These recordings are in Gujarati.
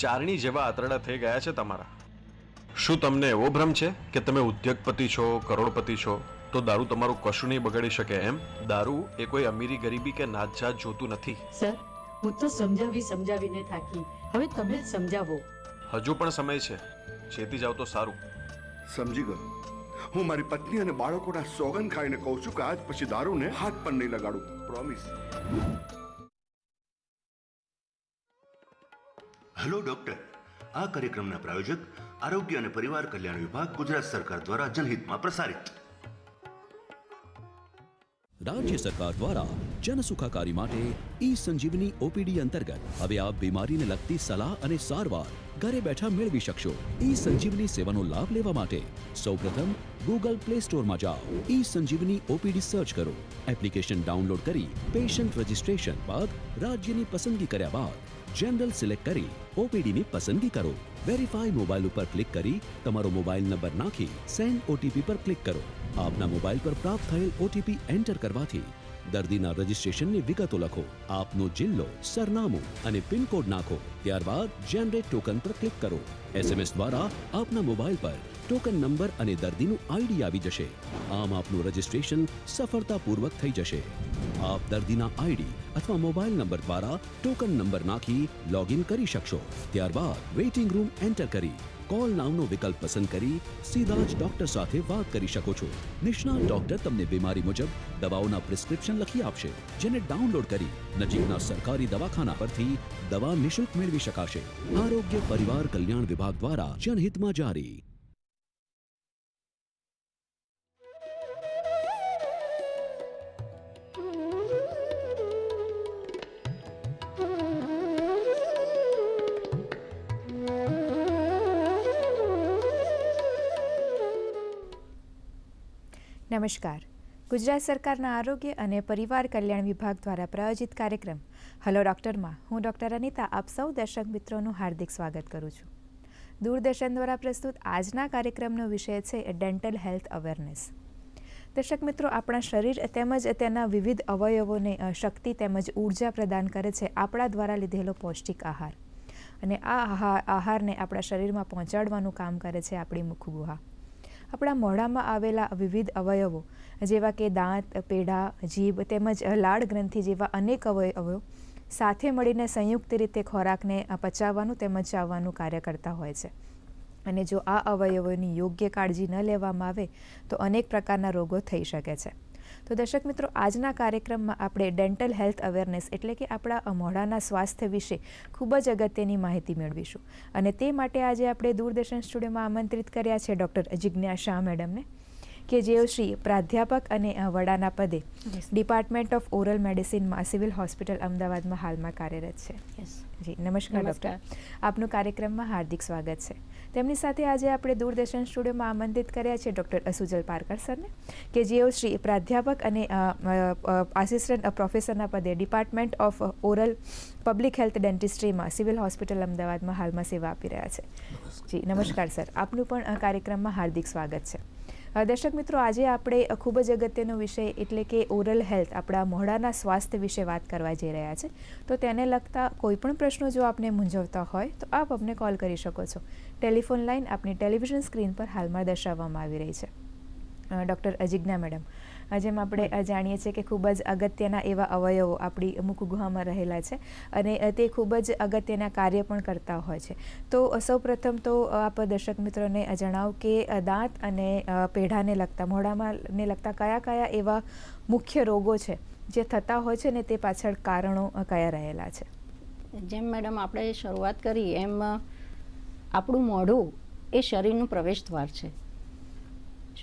ચારણી જેવા આંતરડા થઈ ગયા છે તમારા. શું તમને એવો ભ્રમ છે કે તમે ઉદ્યોગપતિ છો કરોડપતિ છો? તો દારૂ તમારું કશું નહીં બગાડી શકે એમ? દારૂ એ કોઈ અમીરી ગરીબી કે નાતજાત જોતું નથી. સર હું તો સમજાવી સમજાવીને થાકી. હવે તમે જ સમજાવો. હજુ પણ સમય છે. છેતી જાવ તો સારું. સમજી ગયો. હું મારી પત્ની અને બાળકોના સોગન ખાઈને કહું છું કે આજ પછી દારૂને હાથ પણ નહીં લગાડું. Promise hello doctor. આ કાર્યક્રમના પ્રાયોજક આરોગ્ય અને પરિવાર કલ્યાણ વિભાગ ગુજરાત સરકાર દ્વારા જનહિતમાં પ્રસારિત. રાજ્ય સરકાર દ્વારા જન માટે ઈ સંજીવની ઓપીડી અંતર્ગત હવે આપ બીમારીને લગતી સલાહ અને સારવાર ઘરે બેઠા મેળવી શકશો. ઈ સંજીવની સેવાનો લાભ લેવા માટે સૌપ્રથમ ગૂગલ પ્લે સ્ટોરમાં જાઓ. ઈ સંજીવની ઓપીડી સર્ચ કરો. એપ્લિકેશન ડાઉનલોડ કરી પેશન્ટ રજિસ્ટ્રેશન બાદ રાજ્યની પસંદગી કર્યા બાદ જનરલ સિલેક્ટ કરી ઓપીડીની પસંદગી કરો. વેરીફાઈ મોબાઈલ ઉપર ક્લિક કરી તમારો મોબાઈલ નંબર નાખી સેન્ડ ઓટીપી પર ક્લિક કરો. આપના મોબાઈલ પર પ્રાપ્ત થયેલ ઓટીપી એન્ટર કરવાથી દર્દીના રજિસ્ટ્રેશનની વિગતો લખો. આપનો જિલ્લો, સરનામું અને પિનકોડ નાખો. ત્યારબાદ જનરેટ ટોકન પર ક્લિક કરો. એસએમએસ દ્વારા આપના મોબાઈલ પર ટોકન નંબર અને દર્દીનું આઈડી આવી જશે. આમ આપનું રજિસ્ટ્રેશન સફળતાપૂર્વક થઈ જશે. આપ દર્દીના આઈડી અથવા મોબાઈલ નંબર દ્વારા ટોકન નંબર નાખી લોગિન કરી શકશો. ત્યારબાદ વેઇટિંગ રૂમ એન્ટર કરી કોલ નાઉનો વિકલ્પ પસંદ કરી સીધા જ ડોક્ટર સાથે વાત કરી શકો છો. નિષ્ણાત ડોક્ટર તમને બીમારી મુજબ દવાઓના પ્રિસ્ક્રિપ્શન લખી આપશે, જેને ડાઉનલોડ કરી નજીકના સરકારી દવાખાના પરથી દવા નિશુલ્ક મેળવી શકાશે. આરોગ્ય પરિવાર કલ્યાણ વિભાગ દ્વારા જનહિતમાં જારી. નમસ્કાર. ગુજરાત સરકારના આરોગ્ય અને પરિવાર કલ્યાણ વિભાગ દ્વારા પ્રાયોજિત કાર્યક્રમ હલો ડૉક્ટરમાં હું ડૉક્ટર અનિતા આપ સૌ દર્શક મિત્રોનું હાર્દિક સ્વાગત કરું છું. દૂરદર્શન દ્વારા પ્રસ્તુત આજના કાર્યક્રમનો વિષય છે ડેન્ટલ હેલ્થ અવેરનેસ. દર્શક મિત્રો, આપણા શરીર તેમજ તેના વિવિધ અવયવોને શક્તિ તેમજ ઊર્જા પ્રદાન કરે છે આપણા દ્વારા લીધેલો પૌષ્ટિક આહાર. અને આ આહાર આહારને આપણા શરીરમાં પહોંચાડવાનું કામ કરે છે આપણી મુખગુહા. આપણા મોઢામાં આવેલા વિવિધ અવયવો, જેવા કે દાંત, પેઢા, જીભ તેમજ લાળ ગ્રંથિ જેવા અનેક અવયવો સાથે મળીને સંયુક્ત રીતે ખોરાકને પચાવવાનું તેમજ ચાવવાનું કાર્ય કરતા હોય છે. અને જો આ અવયવોની યોગ્ય કાળજી ન લેવામાં આવે, તો અનેક પ્રકારના રોગો થઈ શકે છે. તો દર્શક મિત્રો, આજના કાર્યક્રમમાં આપણે ડેન્ટલ હેલ્થ અવેરનેસ એટલે કે આપણા મોઢાના સ્વાસ્થ્ય વિશે ખૂબ જ અગત્યની માહિતી મેળવીશું. અને તે માટે આજે આપણે દૂરદર્શન સ્ટુડિયોમાં આમંત્રિત કર્યા છે ડૉક્ટર જિજ્ઞા શાહ મેડમને. કે જેઓ શ્રી પ્રાધ્યાપક અને વડાના પદે ડિપાર્ટમેન્ટ ઓફ ઓરલ મેડિસિનમાં સિવિલ હોસ્પિટલ અમદાવાદમાં હાલમાં કાર્યરત છે. જી નમસ્કાર ડૉક્ટર. આપનું કાર્યક્રમમાં હાર્દિક સ્વાગત છે. તેમની સાથે આજે આપણે દૂરદર્શન સ્ટુડિયોમાં આમંત્રિત કર્યા છે ડૉક્ટર અસુજલ પારકર સરને કે જેઓ શ્રી પ્રાધ્યાપક અને આસિસ્ટન્ટ પ્રોફેસરના પદે department of oral public health ડેન્ટિસ્ટ્રીમાં civil hospital અમદાવાદમાં હાલમાં સેવા આપી રહ્યા છે. જી નમસ્કાર સર. આપનું પણ કાર્યક્રમમાં હાર્દિક સ્વાગત છે. દર્શક મિત્રો, આજે આપણે ખૂબ જ અગત્યનો વિષય એટલે કે ઓરલ હેલ્થ આપણા મોઢાના સ્વાસ્થ્ય વિશે વાત કરવા જઈ રહ્યા છે. તો તેને લગતા કોઈ પણ પ્રશ્નો જો આપને મૂંઝવતા હોય, તો આપ અમને કોલ કરી શકો છો. ટેલિફોન લાઇન આપની ટેલિવિઝન સ્ક્રીન પર હાલમાં દર્શાવવામાં આવી રહી છે. ડૉક્ટર અજિજ્ઞા મેડમ જેમ આપણે જાણીએ છીએ કે ખૂબ જ અગત્યના એવા અવયવો આપણી મુખગુહામાં રહેલા છે અને તે ખૂબ જ અગત્યના કાર્ય પણ કરતા હોય છે. તો સૌપ્રથમ તો આપ દર્શક મિત્રોને જણાવો કે દાંત અને પેઢાને લગતા મોઢામાં ને લગતા કયા કયા એવા મુખ્ય રોગો છે જે થતા હોય છે ને તે પાછળ કારણો કયા રહેલા છે? જેમ મેડમ આપણે શરૂઆત કરી એમ આપણું મોઢું એ શરીરનું પ્રવેશદ્વાર છે.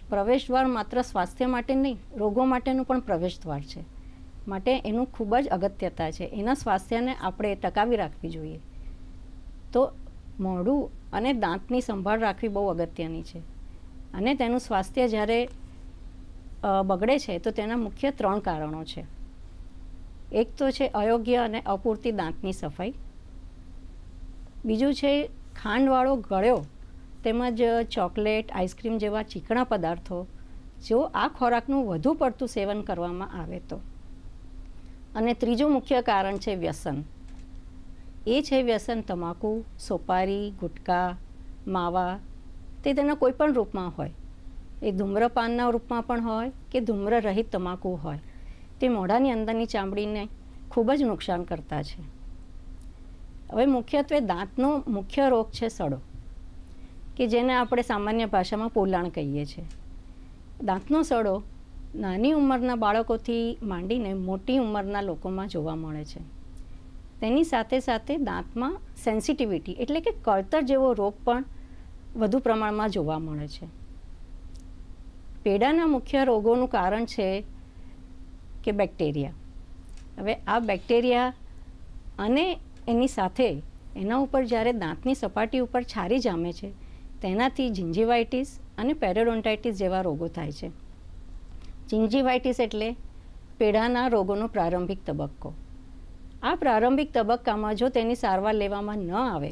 પ્રવેશદ્વાર માત્ર સ્વાસ્થ્ય માટે નહીં, રોગો માટેનું પણ પ્રવેશદ્વાર છે. માટે એનું ખૂબ જ અગત્યતા છે. એના સ્વાસ્થ્યને આપણે ટકાવી રાખવી જોઈએ. તો મોઢું અને દાંતની સંભાળ રાખવી બહુ અગત્યની છે. અને તેનું સ્વાસ્થ્ય જ્યારે બગડે છે, તો તેના મુખ્ય ત્રણ કારણો છે. એક તો છે અયોગ્ય અને અપૂરતી દાંતની સફાઈ. બીજું છે ખાંડવાળો ગળ્યો તેમજ ચોકલેટ, આઈસ્ક્રીમ જેવા ચીકણા પદાર્થો, જો આ ખોરાકનું વધુ પડતું સેવન કરવામાં આવે તો. અને ત્રીજું મુખ્ય કારણ છે વ્યસન. એ છે વ્યસન તમાકુ, સોપારી, ગુટકા, માવા, તે તેના કોઈ પણ રૂપમાં હોય. એ ધૂમ્રપાનના રૂપમાં પણ હોય કે ધૂમ્ર રહિત તમાકુ હોય. તે મોઢાની અંદરની ચામડીને ખૂબ જ નુકસાન કરતા છે. હવે મુખ્યત્વે દાંતનો મુખ્ય રોગ છે સડો. કે જેને આપણે સામાન્ય ભાષામાં પોલાણ કહીએ છીએ. દાંતનો સડો નાની ઉંમરના બાળકોથી માંડીને મોટી ઉંમરના લોકોમાં જોવા મળે છે. તેની સાથે સાથે દાંતમાં સેન્સિટિવિટી એટલે કે કળતર જેવો રોગ પણ વધુ પ્રમાણમાં જોવા મળે છે. પેડાના મુખ્ય રોગોનું કારણ છે કે બેક્ટેરિયા. હવે આ બેક્ટેરિયા અને એની સાથે એના ઉપર જ્યારે દાંતની સપાટી ઉપર છારી જામે છે તેનાથી જિંજીવાઇટીસ અને પેરોડોન્ટાઇટિસ જેવા રોગો થાય છે. જિંજીવાઇટીસ એટલે પેડાના રોગોનો પ્રારંભિક તબક્કો. આ પ્રારંભિક તબક્કામાં જો તેની સારવાર લેવામાં ન આવે,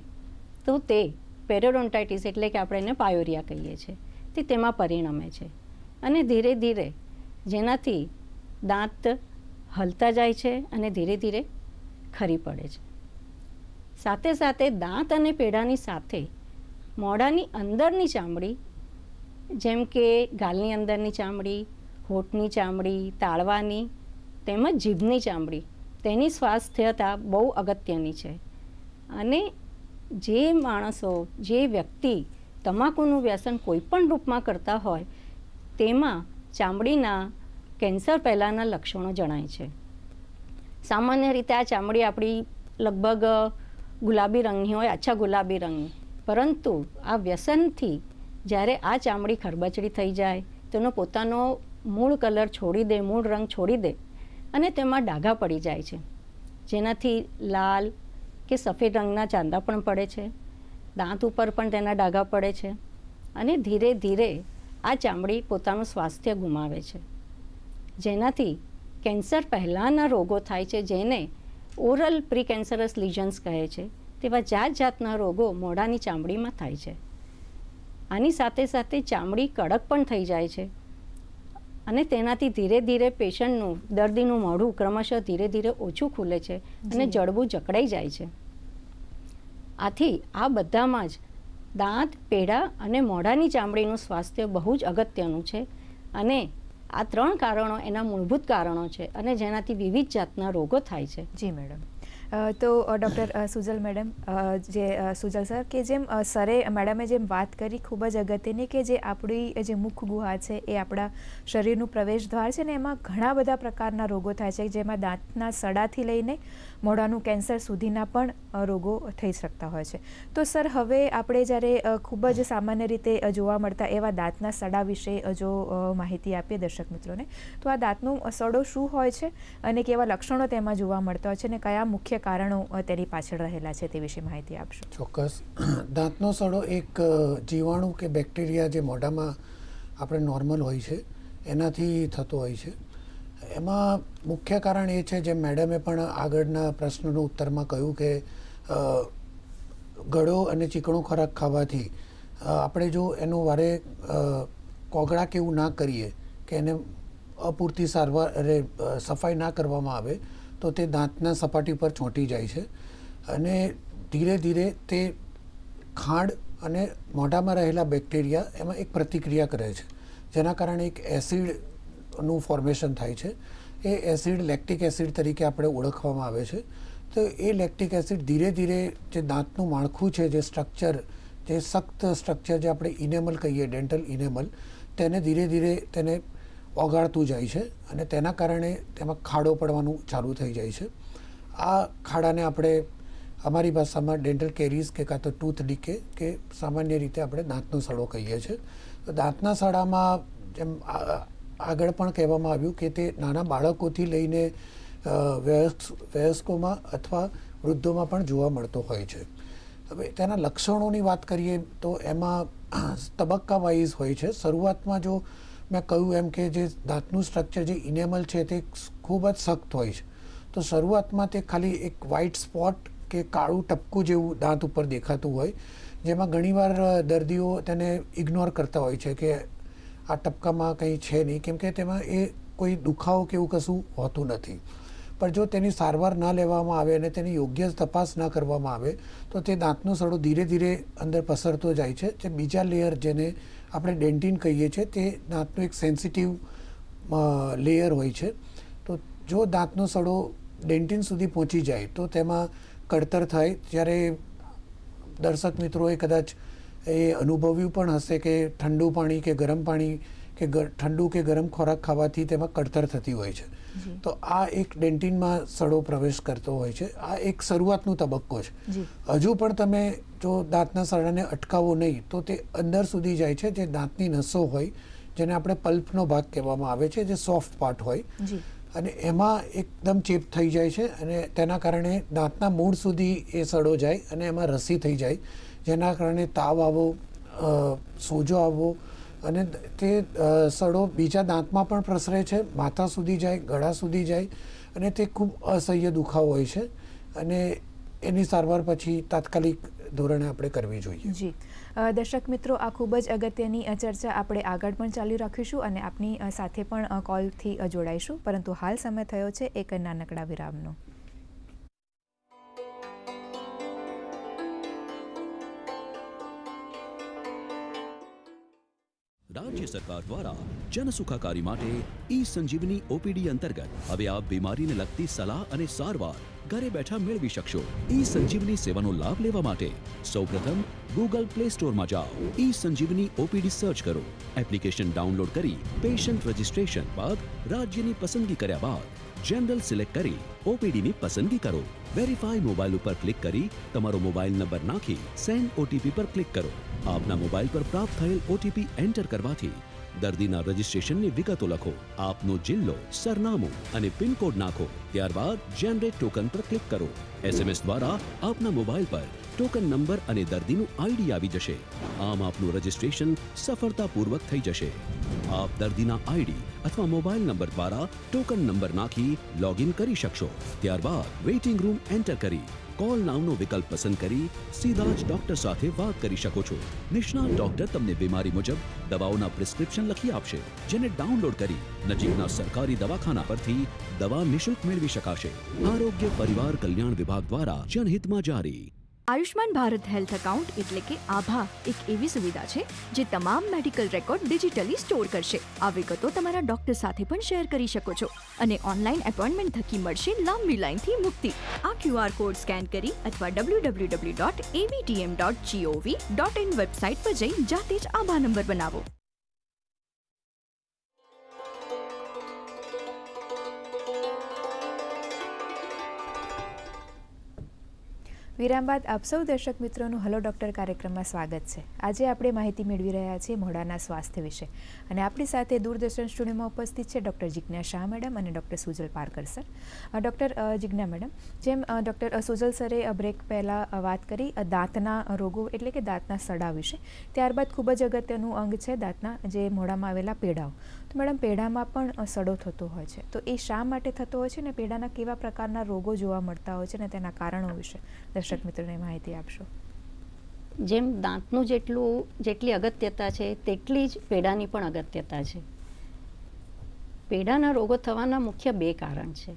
તો તે પેરેડોન્ટાઇટિસ એટલે કે આપણે એને પાયોરિયા કહીએ છીએ. તે તેમાં પરિણમે છે. અને ધીરે ધીરે જેનાથી દાંત હલતા જાય છે અને ધીરે ધીરે ખરી પડે છે. સાથે સાથે દાંત અને પેઢાની સાથે મોઢાની અંદરની ચામડી, જેમ કે ગાલની અંદરની ચામડી, હોઠની ચામડી, તાળવાની, તેમજ જીભની ચામડી, તેની સ્વાસ્થ્યતા બહુ અગત્યની છે. અને જે માણસો, જે વ્યક્તિ તમાકુનું વ્યસન કોઈ પણ રૂપમાં કરતા હોય, તેમાં ચામડીના કેન્સર પહેલાંના લક્ષણો જણાય છે. સામાન્ય રીતે આ ચામડી આપણી લગભગ ગુલાબી રંગની હોય, આછા ગુલાબી રંગની પરંતુ આ વ્યસનથી જ્યારે આ ચામડી ખરબચડી થઈ જાય, તેનો પોતાનો મૂળ કલર છોડી દે, મૂળ રંગ છોડી દે અને તેમાં ડાઘા પડી જાય છે. જેનાથી લાલ કે સફેદ રંગના ચાંદા પણ પડે છે, દાંત ઉપર પણ તેના ડાઘા પડે છે અને ધીરે ધીરે આ ચામડી પોતાનું સ્વાસ્થ્ય ગુમાવે છે. જેનાથી કેન્સર પહેલાંના રોગો થાય છે જેને ઓરલ પ્રી કેન્સરસ લિઝન્સ કહે છે. તેવા જાત જાતના રોગો મોઢાની ચામડીમાં થાય છે. આની સાથે સાથે ચામડી કડક પણ થઈ જાય છે. અને તેનાથી ધીરે ધીરે પેશન્ટનું દર્દીનું મોઢું ક્રમશઃ ધીરે ધીરે ઓછું ખુલે છે અને જડબું જકડાઈ જાય છે. આથી આ બધામાં જ દાંત પેઢા અને મોઢાની ચામડીનું સ્વાસ્થ્ય બહુ જ અગત્યનું છે અને આ ત્રણ કારણો એના મૂળભૂત કારણો છે અને જેનાથી વિવિધ જાતના રોગો થાય છે. જી મેડમ. તો ડૉક્ટર સુજલ મેડમ જે સુજલ સર કે જેમ સરે, મેડમે જેમ વાત કરી ખૂબ જ અગત્યની કે જે આપણી જે મુખ ગુહા છે એ આપણા શરીરનું પ્રવેશ દ્વાર છે ને એમાં ઘણા બધા પ્રકારના રોગો થાય છે જેમાં દાંતના સડાથી લઈને મોઢાનું કેન્સર સુધીના પણ રોગો થઈ શકતા હોય છે. તો, સર, હવે આપણે જ્યારે ખૂબ જ સામાન્ય રીતે જોવા મળતા એવા દાંતના સડા વિશે જો માહિતી આપીએ દર્શક મિત્રોને, તો આ દાંતનું સડો શું હોય છે અને કેવા લક્ષણો તેમાં જોવા મળતા હોય છે અને કયા મુખ્ય કારણો તેની પાછળ રહેલા છે તે વિશે માહિતી આપશો? ચોક્કસ. દાંતનો સડો એક જીવાણુ કે બેક્ટેરિયા જે મોઢામાં આપણે નોર્મલ હોય છે, એનાથી થતો હોય છે. એમાં મુખ્ય કારણ એ છે, જે મેડમે પણ આગળના પ્રશ્નનો ઉત્તરમાં કહ્યું કે ગળો અને ચીકણો ખોરાક ખાવાથી આપણે જો એનું વારે કોગળા કે એવું ના કરીએ, કે એને અપૂરતી સારવાર સફાઈ ના કરવામાં આવે, તો તે દાંતના સપાટી પર ચોંટી જાય છે. અને ધીરે ધીરે તે ખાંડ અને મોઢામાં રહેલા બેક્ટેરિયા એમાં એક પ્રતિક્રિયા કરે છે. જેના કારણે એક એસિડનું ફોર્મેશન થાય છે. એ એસિડ લેક્ટિક એસિડ તરીકે આપણે ઓળખવામાં આવે છે. તો એ લેક્ટિક એસિડ ધીરે ધીરે જે દાંતનું માળખું છે, જે સ્ટ્રક્ચર જે સખ્ત સ્ટ્રક્ચર જે આપણે ઇનેમલ કહીએ ડેન્ટલ ઇનેમલ તેને ધીરે ધીરે તેને ઓગાળતું જાય છે અને તેના કારણે તેમાં ખાડો પડવાનું ચાલુ થઈ જાય છે. આ ખાડાને આપણે અમારી ભાષામાં ડેન્ટલ કેરીઝ કે કાં તો ટૂથ ડીકે કે સામાન્ય રીતે આપણે દાંતનો સડો કહીએ છીએ. તો દાંતના સડામાં જેમ આગળ પણ કહેવામાં આવ્યું કે તે નાના બાળકોથી લઈને વયસ્કોમાં અથવા વૃદ્ધોમાં પણ જોવા મળતો હોય છે. હવે તેના લક્ષણોની વાત કરીએ તો એમાં તબક્કા વાઇઝ હોય છે. શરૂઆતમાં જો મેં કહ્યું એમ કે જે દાંતનું સ્ટ્રક્ચર જે ઇનેમલ છે તે ખૂબ જ સખ્ત હોય છે, તો શરૂઆતમાં તે ખાલી એક વ્હાઇટ સ્પોટ કે કાળું ટપકું જેવું દાંત ઉપર દેખાતું હોય, જેમાં ઘણીવાર દર્દીઓ તેને ઇગ્નોર કરતા હોય છે કે આ ટપકામાં કંઈ છે નહીં. કેમ કે તેમાં એ કોઈ દુખાવો કે એવું કશું હોતું નથી. પણ જો તેની સારવાર ન લેવામાં આવે અને તેની યોગ્ય તપાસ ન કરવામાં આવે, તો તે દાંતનો સડો ધીરે ધીરે અંદર પસરતો જાય છે. જે બીજા લેયર જેને આપણે ડેન્ટિન કહીએ છીએ, તે દાંતનું એક સેન્સિટિવ લેયર હોય છે. તો જો દાંતનો સડો ડેન્ટિન સુધી પહોંચી જાય, તો તેમાં કડતર થાય. જ્યારે દર્શક મિત્રોએ કદાચ એ અનુભવ્યું પણ હશે કે ઠંડુ પાણી કે ગરમ પાણી કે ઠંડુ કે ગરમ ખોરાક ખાવાથી તેમાં કડતર થતી હોય છે. તો આ એક ડેન્ટિનમાં સડો પ્રવેશ કરતો હોય છે. આ એક શરૂઆતનો તબક્કો છે. હજુ પણ તમે જો દાંતના સડાને અટકાવો નહીં તો તે અંદર સુધી જાય છે. જે દાંતની નસો હોય જેને આપણે પલ્પનો ભાગ કહેવામાં આવે છે જે સોફ્ટ પાર્ટ હોય. અને એમાં એકદમ ચેપ થઈ જાય છે અને તેના કારણે દાંતના મૂળ સુધી એ સડો જાય અને એમાં રસી થઈ જાય. જેના કારણે તાવ આવવો અ, સોજો આવવો અને તે સડો બીજા દાંતમાં પણ પ્રસરે છે માથા સુધી જાય ગળા સુધી જાય અને તે ખૂબ અસહ્ય દુખાવો હોય છે અને એની સારવાર પછી તાત્કાલિક ધોરણે આપણે કરવી જોઈએ. જી. દર્શક મિત્રો આ ખૂબ જ અગત્યની ચર્ચા આપણે આગળ પણ ચાલુ રાખીશું અને આપની સાથે પણ કોલથી જોડાઈશું. પરંતુ હાલ સમય થયો છે એક નાનકડા વિરામનો. રાજ્ય સરકાર દ્વારા જનસુખાકારી માટે ઈ સંજીવની ઓપીડી અંતર્ગત હવે આપ બીમારીને લગતી સલાહ અને સારવાર ઘરે બેઠા મેળવી શકશો. ઈ સંજીવની સેવાનો લાભ લેવા માટે સૌપ્રથમ ગૂગલ પ્લે સ્ટોરમાં જાઓ. ઈ સંજીવની ઓપીડી સર્ચ કરો. એપ્લિકેશન ડાઉનલોડ કરી પેશન્ટ રજિસ્ટ્રેશન બાદ રાજ્યની પસંદગી કર્યા બાદ જનરલ સિલેક્ટ કરી ઓપીડીની પસંદગી કરો. વેરીફાઈ મોબાઈલ ઉપર ક્લિક કરી તમારો મોબાઈલ નંબર નાખી સેન્ડ ઓટીપી પર ક્લિક કરો. આપના મોબાઈલ પર પ્રાપ્ત થયેલ ઓટીપી એન્ટર કરવાથી દર્દીના રજિસ્ટ્રેશનની વિગતો લખો, આપનો જિલ્લો, સરનામું અને પિનકોડ નાખો. ત્યારબાદ જનરેટ ટોકન પર ક્લિક કરો. એસએમએસ દ્વારા આપના મોબાઈલ પર ટોકન નંબર અને દર્દીનું આઈડી આવી જશે. આમ આપનું રજિસ્ટ્રેશન સફળતાપૂર્વક થઈ જશે. આપ દર્દીના આઈડી અથવા મોબાઈલ નંબર દ્વારા ટોકન નંબર નાખી લોગિન કરી શકશો. ત્યારબાદ વેઇટિંગ રૂમ એન્ટર કરી. કોલ નાઉનો વિકલ્પ પસંદ કરી સીધા જ ડોક્ટર સાથે વાત કરી શકો છો. નિષ્ણાત ડોક્ટર તમને બીમારી મુજબ દવાઓના પ્રિસ્ક્રિપ્શન લખી આપશે, જેને ડાઉનલોડ કરી નજીકના સરકારી દવાખાના પરથી દવા નિશુલ્ક મેળવી શકાશે. આરોગ્ય પરિવાર કલ્યાણ વિભાગ દ્વારા જનહિતમાં જારી. આયુષ્માન ભારત હેલ્થ એકાઉન્ટ એટલે કે આભા એક એવી સુવિધા છે જે તમામ મેડિકલ રેકોર્ડ ડિજિટલી સ્ટોર કરશે. આ વિગતો તમારા ડોક્ટર સાથે પણ શેર કરી શકો છો અને ઓનલાઈન એપોઇન્ટમેન્ટ થકી મળશે લાંબી લાઈનથી મુક્તિ. આ ક્યુઆર કોડ સ્કેન કરી અથવા W dot AVTM dot gov dot in website પર જઈ જાતે જ આભા નંબર બનાવો. વિરામ બાદ આપ સૌ દર્શક મિત્રોનું હલો ડૉક્ટર કાર્યક્રમમાં સ્વાગત છે. આજે આપણે માહિતી મેળવી રહ્યા છીએ મોઢાના સ્વાસ્થ્ય વિશે. અને આપણી સાથે દૂરદર્શન સ્ટુડિયોમાં ઉપસ્થિત છે ડૉક્ટર જિજ્ઞા શાહ મેડમ અને doctor Sujal Parkar sir. Doctor Jigna madam, જેમ ડૉક્ટર સુજલ સરે બ્રેક પહેલાં વાત કરી દાંતના રોગો એટલે કે દાંતના સડા વિશે. ત્યારબાદ ખૂબ જ અગત્યનું અંગ છે દાંતના જે મોઢામાં આવેલા પેઢાઓ મેડમ, પેઢામાં પણ સડો થતો હોય છે. તો એ શા માટે થતો હોય છે ને પેઢાના કેવા પ્રકારના રોગો જોવા મળતા હોય છે ને તેના કારણો વિશે દર્શક મિત્રોને માહિતી આપશો. જેમ દાંતનું જેટલું, જેટલી અગત્યતા છે, તેટલી જ પેડાની પણ અગત્યતા છે. પેડાના રોગો થવાના મુખ્ય બે કારણ છે.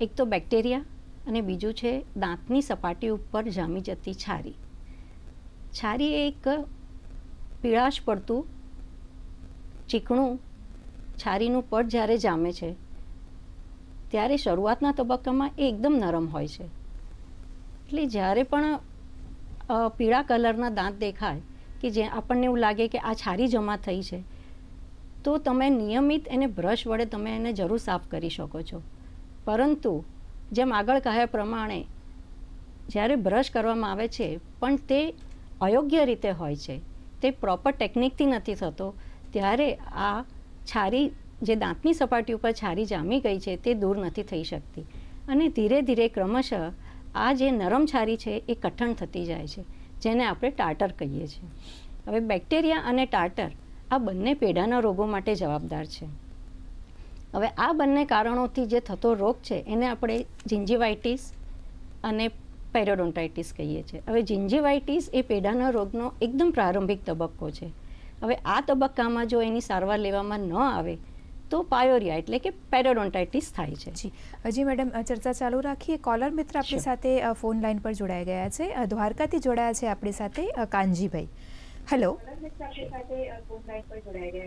એક તો બેક્ટેરિયા અને બીજું છે દાંતની સપાટી ઉપર જામી જતી છારી. છારી એક પીળાશ પડતું, ચીકણું છારીનું પડ જ્યારે જામે છે, ત્યારે શરૂઆતના તબક્કામાં એ એકદમ નરમ હોય છે. એટલે જ્યારે પણ પીળા કલરના દાંત દેખાય કે જે આપણને એવું લાગે કે આ છારી જમા થઈ છે, તો તમે નિયમિત એને બ્રશ વડે તમે એને જરૂર સાફ કરી શકો છો. પરંતુ, જેમ આગળ કહ્યા પ્રમાણે, જ્યારે બ્રશ કરવામાં આવે છે, પણ તે અયોગ્ય રીતે હોય છે, તે પ્રોપર ટેકનિકથી નથી થતો, ત્યારે આ છારી, જે દાંતની સપાટી ઉપર છારી જામી ગઈ છે, તે દૂર નથી થઈ શકતી. અને ધીરે ધીરે ક્રમશઃ આ જે નરમ છારી છે, એ કઠણ થતી જાય છે, જેને આપણે ટાટર કહીએ છીએ. હવે બેક્ટેરિયા અને ટાટર આ બંને પેઢાના રોગો માટે જવાબદાર છે. હવે આ બંને કારણોથી જે થતો રોગ છે, એને આપણે જિન્જીવાઇટીસ અને પેરોડોન્ટાઇટિસ કહીએ છીએ. હવે જિન્જીવાઇટીસ એ પેઢાના રોગનો એકદમ પ્રારંભિક તબક્કો છે. હવે આ તબક્કામાં જો એની સારવાર લેવામાં ન આવે તો પાયોરિયા એટલે કે પેરોડોન્ટાઇટિસ થાય છે. જી. હજી મેડમ ચર્ચા ચાલુ રાખીએ. કોલર મિત્ર આપણી સાથે ફોન લાઈન પર જોડાઈ ગયા છે. દ્વારકાથી જોડાયા છે આપણી સાથે કાનજીભાઈ. હેલો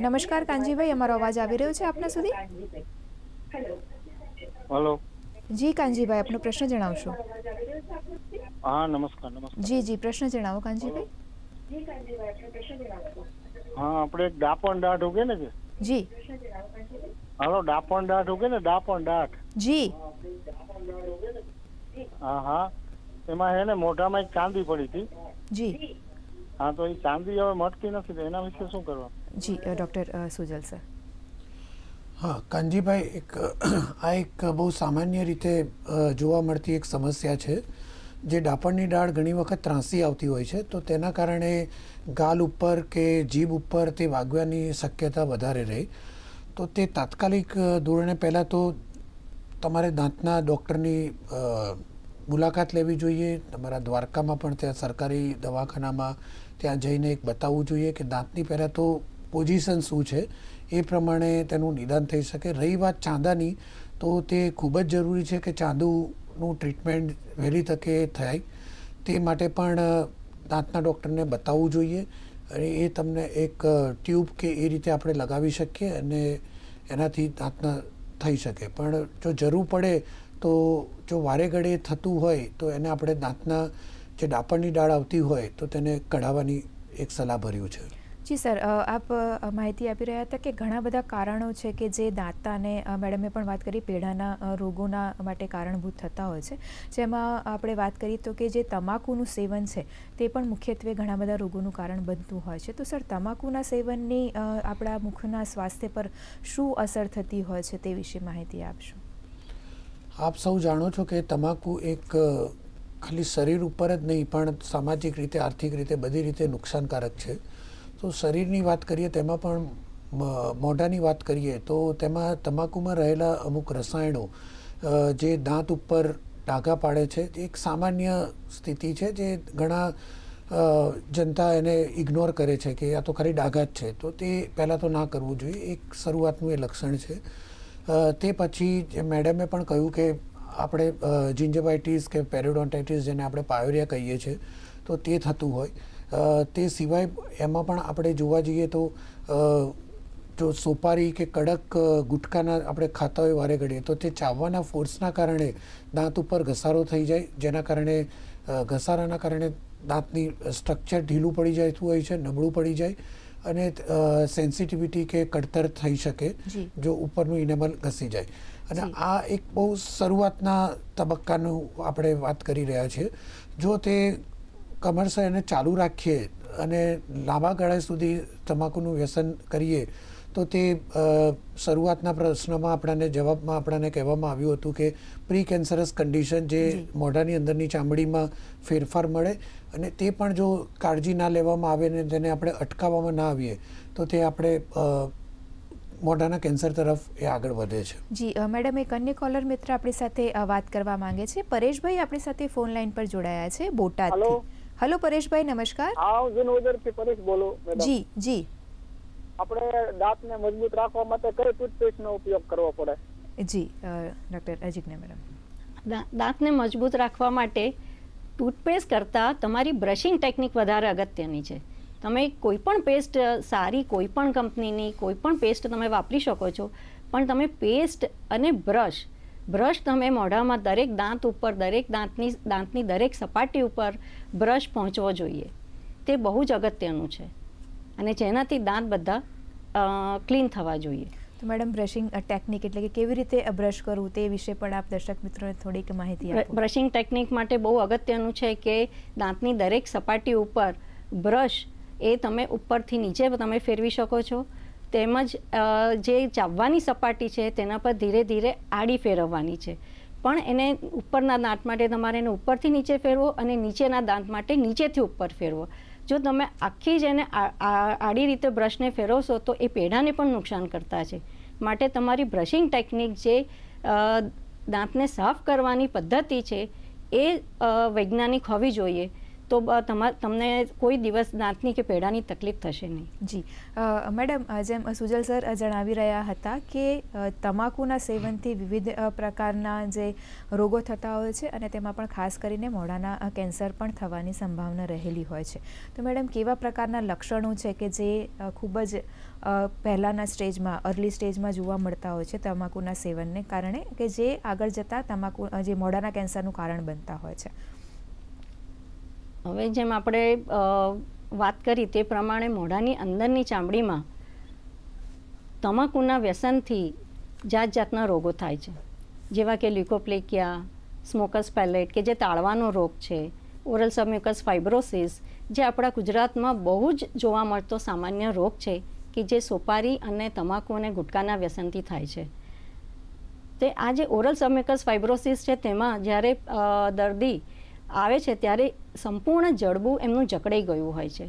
નમસ્કાર કાનજીભાઈ અમારો અવાજ આવી રહ્યો છે આપના સુધી? હેલો જી કાનજીભાઈ આપનો પ્રશ્ન જણાવશો. હા નમસ્કાર નમસ્કાર. જી જી પ્રશ્ન જણાવો કાનજીભાઈ. હા આપણે એક ડાપણ દાઢ ઉગે ને કે? જી. હાલો ડાપણ દાઢ ઉગે ને ડાપણ દાઢ. જી. હા હા. એમાં હે ને મોઢામાં એક ચાંદી પડી હતી. જી. હા તો એ ચાંદી હવે મટતી નથી તો એના વિશે શું કરવાનું જી ડોક્ટર સુજલ સર. હા કાનજીભાઈ એક આ એક બહુ સામાન્ય રીતે જોવા મળતી એક સમસ્યા છે. જે ડાપણની ડાળ ઘણી વખત ત્રાંસી આવતી હોય છે, તો તેના કારણે ગાલ ઉપર કે જીભ ઉપર તે વાગવાની શક્યતા વધારે રહે. તો તે તાત્કાલિક ધોરણે પહેલાં તો તમારે દાંતના ડૉક્ટરની મુલાકાત લેવી જોઈએ. તમારા દ્વારકામાં પણ ત્યાં સરકારી દવાખાનામાં ત્યાં જઈને એક બતાવવું જોઈએ કે દાંતની પહેલાં તો પોઝિશન શું છે, એ પ્રમાણે તેનું નિદાન થઈ શકે. રહી વાત ચાંદાની, તો તે ખૂબ જ જરૂરી છે કે ચાંદુનું ટ્રીટમેન્ટ વહેલી તકે થાય. તે માટે પણ દાંતના ડૉક્ટરને બતાવવું જોઈએ. અને એ તમને એક ટ્યુબ કે એ રીતે આપણે લગાવી શકીએ અને એનાથી દાંતના થઈ શકે. પણ જો જરૂર પડે તો, જો વારે ઘડે થતું હોય તો એને આપણે દાંતના જે ડાપણની ડાળ આવતી હોય તો તેને કઢાવવાની એક સલાહ ભર્યું છે. જી, સર. આપ માહિતી આપી રહ્યા હતા કે ઘણા બધા કારણો છે કે જે દાંતાને મેડમે પણ વાત કરી પેઢાના રોગોના માટે કારણભૂત થતા હોય છે. જેમાં આપણે વાત કરીએ તો કે જે તમાકુનું સેવન છે, તે પણ મુખ્યત્વે ઘણા બધા રોગોનું કારણ બનતું હોય છે. તો, સર, તમાકુના સેવનની આપણા મુખના સ્વાસ્થ્ય પર શું અસર થતી હોય છે તે વિશે માહિતી આપશો? આપ સૌ જાણો છો કે તમાકુ એક ખાલી શરીર ઉપર જ નહીં, પણ સામાજિક રીતે, આર્થિક રીતે બધી રીતે નુકસાનકારક છે. તો શરીરની વાત કરીએ, તેમાં પણ મોઢાની વાત કરીએ, તો તેમાં તમાકુમાં રહેલા અમુક રસાયણો જે દાંત ઉપર ડાઘા પાડે છે એક સામાન્ય સ્થિતિ છે, જે ઘણા જનતા એને ઇગ્નોર કરે છે કે આ તો ખાલી ડાઘા જ છે. તો તે પહેલાં તો ના કરવું જોઈએ. એક શરૂઆતનું એ લક્ષણ છે. તે પછી મેડમે પણ કહ્યું કે આપણે જિંજેબાઇટીસ કે પેરેડોન્ટાઇટીસ જેને આપણે પાયોરિયા કહીએ છીએ, તો તે થતું હોય. તે સિવાય એમાં પણ આપણે જોવા જઈએ તો જો સોપારી કે કડક ગુટકાના આપણે ખાતા હોય વારે ઘડીએ તો તે ચાવવાના ફોર્સના કારણે દાંત ઉપર ઘસારો થઈ જાય જેના કારણે ઘસારાના કારણે દાંતની સ્ટ્રક્ચર ઢીલું પડી જતું હોય છે નબળું પડી જાય અને સેન્સિટિવિટી કે કડતર થઈ શકે જો. ઉપરનું ઇનેમલ ઘસી જાય. અને આ એક બહુ શરૂઆતના તબક્કાનું આપણે વાત કરી રહ્યા છીએ. જો તે કમરસર એને ચાલુ રાખીએ અને લાંબા ગાળા સુધી તમાકુનું વ્યસન કરીએ તો તે શરૂઆતના પ્રશ્નમાં આપણને જવાબમાં આપણને કહેવામાં આવ્યું હતું કે પ્રી કેન્સરસ કન્ડિશન જે. મોઢાની અંદરની ચામડીમાં ફેરફાર મળે અને તે પણ જો કાળજી ના લેવામાં આવે ને તેને આપણે અટકાવવામાં ના આવીએ તો તે આપણે મોઢાના કેન્સર તરફ એ આગળ વધે છે. જી મેડમ એક અન્ય કોલર મિત્ર આપણી સાથે વાત કરવા માંગે છે. પરેશભાઈ આપણી સાથે ફોન લાઈન પર જોડાયા છે બોટાદથી. હલો. પરેશભાઈ નમસ્કાર. હા હું જુનવદરથી પરેશ બોલું જી જી. આપણે દાંતને મજબૂત રાખવા માટે કઈ ટૂથપેસ્ટ નો ઉપયોગ કરવો પડે? જી ડોક્ટર અજિજ્ઞા મેડમ. દાંતને મજબૂત રાખવા માટે ટૂથપેસ્ટ કરતાં તમારી બ્રશિંગ ટેકનિક વધારે અગત્યની છે. તમે કોઈ પણ પેસ્ટ સારી કોઈ પણ કંપનીની કોઈ પણ પેસ્ટ તમે વાપરી શકો છો પણ તમે પેસ્ટ અને બ્રશ બ્રશ તમે મોઢામાં દરેક દાંત ઉપર દરેક દાંતની દાંતની દરેક સપાટી ઉપર બ્રશ પહોંચવો જોઈએ. તે બહુ જ અગત્યનું છે. અને જેનાથી દાંત બધા ક્લીન થવા જોઈએ. તો મેડમ બ્રશિંગ ટેકનિક એટલે કે કેવી રીતે બ્રશ કરવું તે વિશે પણ આપ દર્શક મિત્રોને થોડીક માહિતી આપો. બ્રશિંગ ટેકનિક માટે બહુ અગત્યનું છે કે દાંતની દરેક સપાટી ઉપર બ્રશ એ તમે ઉપરથી નીચે તમે ફેરવી શકો છો. તેમજ જે ચાવવાની સપાટી છે તેના પર ધીરે ધીરે આડી ફેરવવાની છે. પણ એને ઉપરના દાંત માટે તમારે એને ઉપરથી નીચે ફેરવો અને નીચેના દાંત માટે નીચેથી ઉપર ફેરવો. જો તમે આખી જ એને આડી રીતે બ્રશને ફેરવશો તો એ પેઢાને પણ નુકસાન કરતા છે. માટે તમારી બ્રશિંગ ટેકનિક જે દાંતને સાફ કરવાની પદ્ધતિ છે એ વૈજ્ઞાનિક હોવી જોઈએ. તો તમને કોઈ દિવસ દાંતની કે પેડાની તકલીફ થશે નહીં? જી. મેડમ જેમ સુજલ સર જણાવી રહ્યા હતા કે તમાકુના સેવનથી વિવિધ પ્રકારના જે રોગો થતા હોય છે અને તેમાં પણ ખાસ કરીને મોઢાના કેન્સર પણ થવાની સંભાવના રહેલી હોય છે. તો મેડમ, કેવા પ્રકારના લક્ષણો છે કે જે ખૂબ જ પહેલાંના સ્ટેજમાં, અર્લી સ્ટેજમાં જોવા મળતા હોય છે તમાકુના સેવનને કારણે કે જે આગળ જતાં તમાકુ જે મોઢાના કેન્સરનું કારણ બનતા હોય છે? હવે જેમ આપણે વાત કરી તે પ્રમાણે મોઢાની અંદરની ચામડીમાં તમાકુના વ્યસનથી જાત જાતના રોગો થાય છે. જેવા કે લ્યુકોપ્લેકિયા, સ્મોકસ પેલેટ કે જે તાળવાનો રોગ છે, ઓરલ સબમ્યુકસ ફાઇબ્રોસિસ, જે આપણા ગુજરાતમાં બહુ જ જોવા મળતો સામાન્ય રોગ છે કે જે સોપારી અને તમાકુ અને ગુટકાના વ્યસનથી થાય છે. તે આ જે ઓરલ સબમ્યુકસ ફાઇબ્રોસિસ છે તેમાં જ્યારે દર્દી આવે છે ત્યારે સંપૂર્ણ જડબું એમનું જકડાઈ ગયું હોય છે.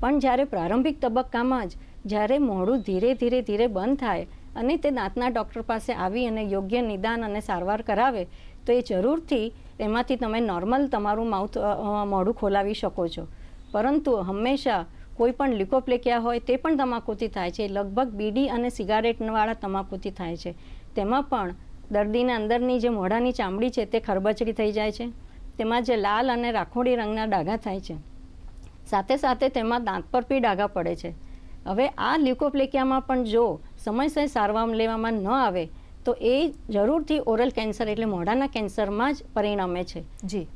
પણ જ્યારે પ્રારંભિક તબક્કામાં જ જ્યારે મોઢું ધીરે ધીરે ધીરે બંધ થાય અને તે દાંતના ડૉક્ટર પાસે આવી અને યોગ્ય નિદાન અને સારવાર કરાવે, તો એ જરૂરથી એમાંથી તમે નોર્મલ તમારું માઉથ મોઢું ખોલાવી શકો છો. પરંતુ હંમેશા કોઈ પણ લિકોપ્લેકિયા હોય તે પણ તમાકુથી થાય છે. લગભગ બીડી અને સિગારેટવાળા તમાકુથી થાય છે. તેમાં પણ દર્દીના અંદરની જે મોઢાની ચામડી છે તે ખરબચડી થઈ જાય છે. તેમાં જે લાલ અને રાખોડી રંગના ડાઘા થાય છે. સાથે સાથે તેમાં દાંત પર બી ડાઘા પડે છે. હવે આ લ્યુકોપ્લેકિયામાં પણ જો સમયસર સારવાર લેવામાં ન આવે, તો એ જરૂરથી ઓરલ કેન્સર એટલે મોઢાના કેન્સરમાં જ પરિણમે છે. જી.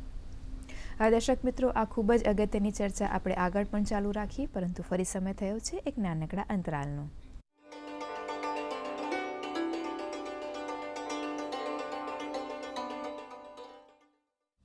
દર્શક મિત્રો, આ ખૂબ જ અગત્યની ચર્ચા આપણે આગળ પણ ચાલુ રાખીએ પરંતુ ફરી સમય થયો છે એક નાનકડા અંતરાલનો.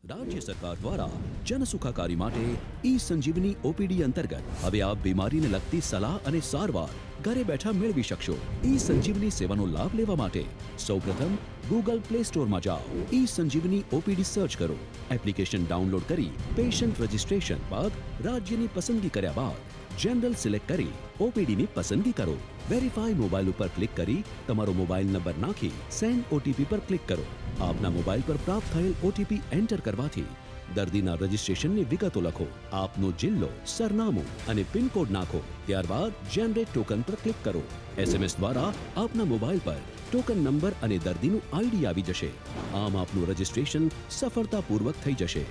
રાજ્ય સરકાર દ્વારા જન સુખાકારી માટે ઈ સંજીવની ઓપીડી અંતર્ગત હવે આપ બીમારીને લગતી સલાહ અને સારવાર ઘરે બેઠા મેળવી શકશો. ઈ સંજીવની સેવાનો લાભ લેવા માટે સૌપ્રથમ ગૂગલ પ્લે સ્ટોરમાં જાઓ. ઈ સંજીવની ઓપીડી સર્ચ કરો. એપ્લિકેશન ડાઉનલોડ કરી પેશન્ટ રજિસ્ટ્રેશન બાદ રાજ્યની પસંદગી કર્યા બાદ જનરલ સિલેક્ટ કરી ઓપીડીની પસંદગી કરો. વેરીફાઈ મોબાઈલ ઉપર ક્લિક કરી તમારો મોબાઈલ નંબર નાખી સેન્ડ ઓટીપી પર ક્લિક કરો. આપના મોબાઈલ પર પ્રાપ્ત થયેલ ઓટીપી એન્ટર કરવાથી દર્દીના રજિસ્ટ્રેશનની વિગતો લખો, આપનો જિલ્લો, સરનામું અને પિનકોડ નાખો. ત્યારબાદ જનરેટ ટોકન પર ક્લિક કરો. એસએમએસ દ્વારા આપના મોબાઈલ પર ટોકન નંબર અને દર્દીનું આઈડી આવી જશે. આમ આપનું રજિસ્ટ્રેશન સફળતાપૂર્વક થઈ જશે.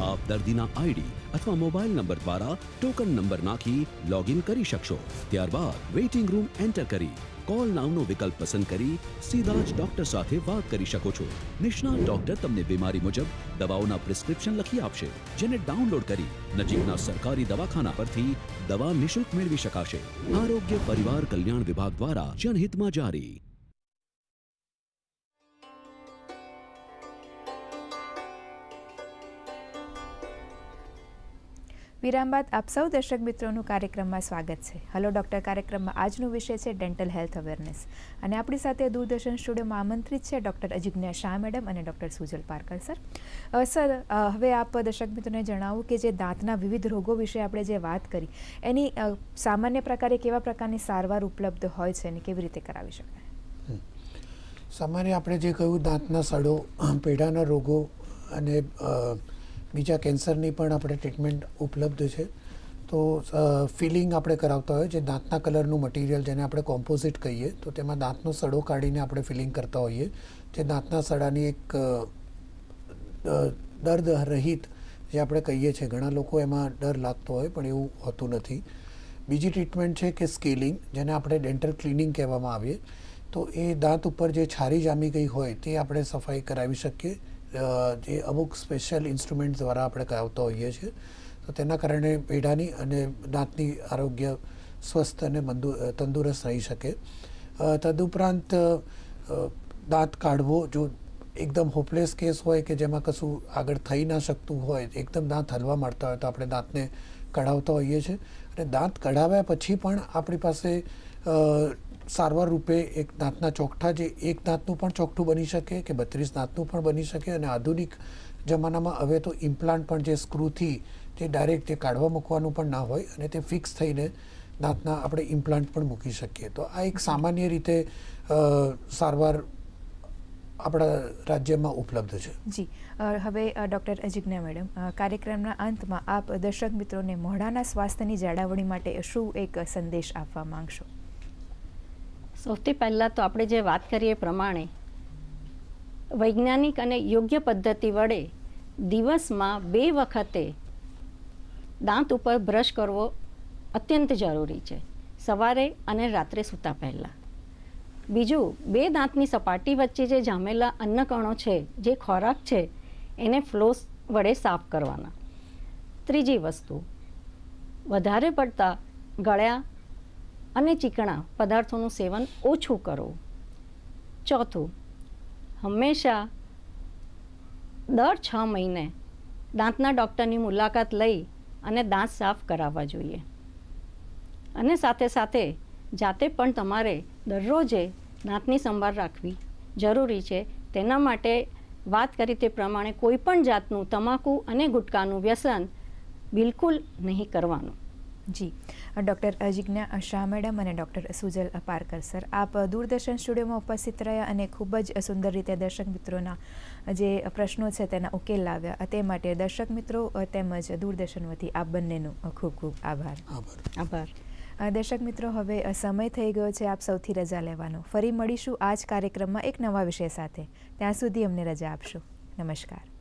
આપ દર્દીના આઈડી અથવા મોબાઈલ નંબર દ્વારા ટોકન નંબર નાખી લોગિન કરી શકશો. ત્યારબાદ વેઇટિંગ રૂમ એન્ટર કરી. કોલ નામનો વિકલ્પ પસંદ કરી સીધા જ ડોક્ટર સાથે વાત કરી શકો છો. નિષ્ણાત ડોક્ટર તમને બીમારી મુજબ દવાઓના પ્રિસ્ક્રિપ્શન લખી આપશે, જેને ડાઉનલોડ કરી નજીકના સરકારી દવાખાના પરથી દવા નિઃશુલ્ક મેળવી શકાશે. આરોગ્ય પરિવાર કલ્યાણ વિભાગ દ્વારા જનહિતમાં જારી. વિરામ બાદ આપ સૌ દર્શક મિત્રોનું કાર્યક્રમમાં સ્વાગત છે. હલો ડૉક્ટર કાર્યક્રમમાં આજનો વિષય છે ડેન્ટલ હેલ્થ અવેરનેસ અને આપણી સાથે દૂરદર્શન સ્ટુડિયોમાં આમંત્રિત છે ડૉક્ટર અજિજ્ઞા શાહ મેડમ અને doctor Sujal Parkar sir sir હવે આપ દર્શક મિત્રોને જણાવું કે જે દાંતના વિવિધ રોગો વિશે આપણે જે વાત કરી, એની સામાન્ય પ્રકારે કેવા પ્રકારની સારવાર ઉપલબ્ધ હોય છે અને કેવી રીતે કરાવી શકાય? સામાન્ય આપણે જે કહ્યું દાંતના સડો, પેઢાના રોગો અને બીજા કેન્સરની પણ આપણે ટ્રીટમેન્ટ ઉપલબ્ધ છે. તો ફિલિંગ આપણે કરાવતા હોય, જે દાંતના કલરનું મટીરિયલ જેને આપણે કોમ્પોઝિટ કહીએ, તો તેમાં દાંતનો સડો કાઢીને આપણે ફિલિંગ કરતા હોઈએ. જે દાંતના સડાની એક દર્દ રહિત જે આપણે કહીએ છીએ, ઘણા લોકો એમાં ડર લાગતો હોય, પણ એવું હોતું નથી. બીજી ટ્રીટમેન્ટ છે કે સ્કેલિંગ, જેને આપણે ડેન્ટલ ક્લિનિંગ કહેવામાં આવીએ. તો એ દાંત ઉપર જે છારી જામી ગઈ હોય, તે આપણે સફાઈ કરાવી શકીએ. જે અમુક સ્પેશિયલ ઇન્સ્ટ્રુમેન્ટ દ્વારા આપણે કરાવતા હોઈએ છીએ, તો તેના કારણે પેઢાની અને દાંતની આરોગ્ય સ્વસ્થ અને મંદુ તંદુરસ્ત રહી શકે. તદુપરાંત દાંત કાઢવો જો એકદમ હોપલેસ કેસ હોય કે જેમાં કશું આગળ થઈ ના શકતું હોય, એકદમ દાંત હલવા માંડતા હોય તો આપણે દાંતને કઢાવતા હોઈએ છીએ. અને દાંત કઢાવ્યા પછી પણ આપણી પાસે સારવાર રૂપે એક દાંતના ચોકઠા જે એક દાંતનું પણ ચોકઠું બની શકે કે બત્રીસ દાંતનું પણ બની શકે અને આધુનિક જમાનામાં હવે તો ઇમ્પ્લાન્ટ પણ જે સ્ક્રૂથી જે ડાયરેક્ટ તે કાઢવા મૂકવાનું પણ ના હોય અને તે ફિક્સ થઈને દાંતના આપણે ઇમ્પ્લાન્ટ પણ મૂકી શકીએ. તો આ એક સામાન્ય રીતે સારવાર આપણા રાજ્યમાં ઉપલબ્ધ છે. જી. હવે ડૉક્ટર અજિજ્ઞા મેડમ કાર્યક્રમના અંતમાં આપ દર્શક મિત્રોને મોઢાના સ્વાસ્થ્યની જાળવણી માટે શું એક સંદેશ આપવા માંગશો? સૌથી પહેલાં તો આપણે જે વાત કરીએ પ્રમાણે વૈજ્ઞાનિક અને યોગ્ય પદ્ધતિ વડે દિવસમાં બે વખતે દાંત ઉપર બ્રશ કરવો અત્યંત જરૂરી છે. સવારે અને રાત્રે સૂતા પહેલાં. બીજું, બે દાંતની સપાટી વચ્ચે જે જામેલા અન્નકણો છે, જે ખોરાક છે, એને ફ્લોસ વડે સાફ કરવાના. ત્રીજી વસ્તુ, વધારે પડતા ગળ્યા અને ચીકણા પદાર્થોનું સેવન ઓછું કરવું ચોથું, હંમેશા દર છ મહિને દાંતના ડૉક્ટરની મુલાકાત લઈ અને દાંત સાફ કરાવવા જોઈએ. અને સાથે સાથે જાતે પણ તમારે દરરોજે દાંતની સંભાળ રાખવી જરૂરી છે. તેના માટે વાત કરી તે પ્રમાણે કોઈપણ જાતનું તમાકુ અને ગુટકાનું વ્યસન બિલકુલ નહીં કરવાનું. જી. ડૉક્ટર અજિજ્ઞા શાહ મેડમ અને ડૉક્ટર સુજલ પારકર સર આપ દૂરદર્શન સ્ટુડિયોમાં ઉપસ્થિત રહ્યા અને ખૂબ જ સુંદર રીતે દર્શક મિત્રોના જે પ્રશ્નો છે તેના ઉકેલ લાવ્યા. તે માટે દર્શક મિત્રો તેમજ દૂરદર્શન વતી આપ બંનેનો ખૂબ ખૂબ આભાર. આભાર. આભાર. દર્શક મિત્રો હવે સમય થઈ ગયો છે આપ સૌથી રજા લેવાનો. ફરી મળીશું આ જ કાર્યક્રમમાં એક નવા વિષય સાથે. ત્યાં સુધી અમને રજા આપશો. નમસ્કાર.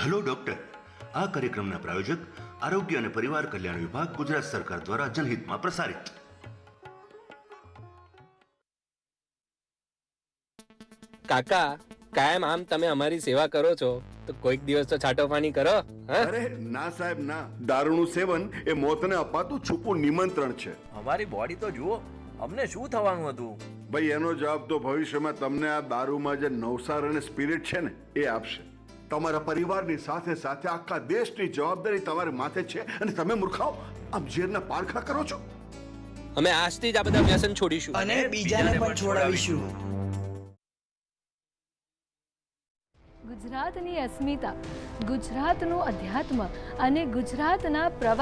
Hello doctor. આ કાર્યક્રમના પ્રાયોજક આરોગ્ય અને પરિવાર કલ્યાણ વિભાગ ગુજરાત સરકાર દ્વારા જનહિતમાં પ્રસારિત. કાકા કાયમ આમ તમે અમારી સેવા કરો છો તો કોઈક દિવસ તો છાટોફાની કરો અરે ના સાહેબ ના. દારૂનું સેવન એ મોતને અપાતું છૂપું નિમંત્રણ છે. અમારી બોડી તો જુઓ અમને શું થવાનું હતું? ભાઈ એનો જવાબ તો ભવિષ્યમાં તમને આ દારૂમાં જે નવસાર અને સ્પિરિટ છે ને એ આપશે. તમારા પરિવારની સાથે સાથે આખા દેશની જવાબદારી તમારી માથે છે અને તમે મૂર્ખાઓ આમ ઝેરના પારખા કરો છો? અમે આજથી જ આ બધા વ્યસન છોડીશું. અને બીજાને પણ છોડાવીશું. ગુજરાતની અસ્મિતા ગુજરાતનું અધ્યાત્મ અને ગુજરાતના પ્રવાસ